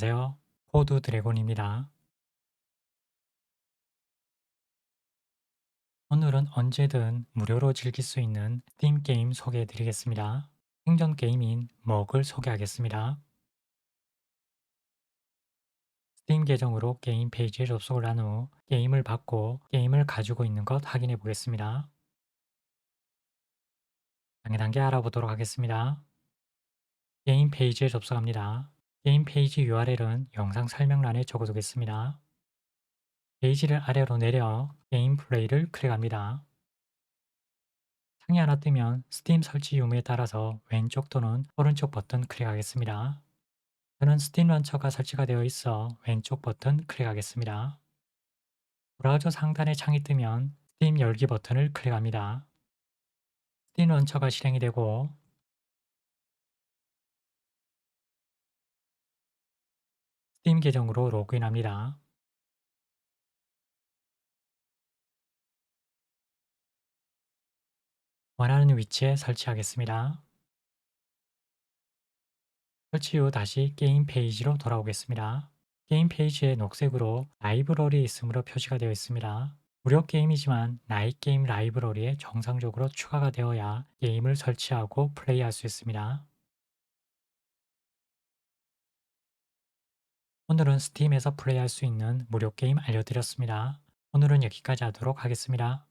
안녕하세요. 코드 드래곤입니다. 오늘은 언제든 무료로 즐길 수 있는 스팀 게임 소개해 드리겠습니다. 생존 게임인 먹을 소개하겠습니다. 스팀 계정으로 게임 페이지에 접속을 한 후 게임을 받고 게임을 가지고 있는 것 확인해 보겠습니다. 단계 단계 알아보도록 하겠습니다. 게임 페이지에 접속합니다. 게임 페이지 URL은 영상 설명란에 적어두겠습니다. 페이지를 아래로 내려 게임 플레이를 클릭합니다. 창이 하나 뜨면 스팀 설치 유무에 따라서 왼쪽 또는 오른쪽 버튼 클릭하겠습니다. 저는 스팀 런처가 설치가 되어 있어 왼쪽 버튼 클릭하겠습니다. 브라우저 상단에 창이 뜨면 스팀 열기 버튼을 클릭합니다. 스팀 런처가 실행이 되고 팀 계정으로 로그인합니다. 원하는 위치에 설치하겠습니다. 설치 후 다시 게임 페이지로 돌아오겠습니다. 게임 페이지에 녹색으로 라이브러리 있으므로 표시가 되어 있습니다. 무료 게임이지만 나이 게임 라이브러리에 정상적으로 추가가 되어야 게임을 설치하고 플레이할 수 있습니다. 오늘은 스팀에서 플레이할 수 있는 무료 게임 알려드렸습니다. 오늘은 여기까지 하도록 하겠습니다.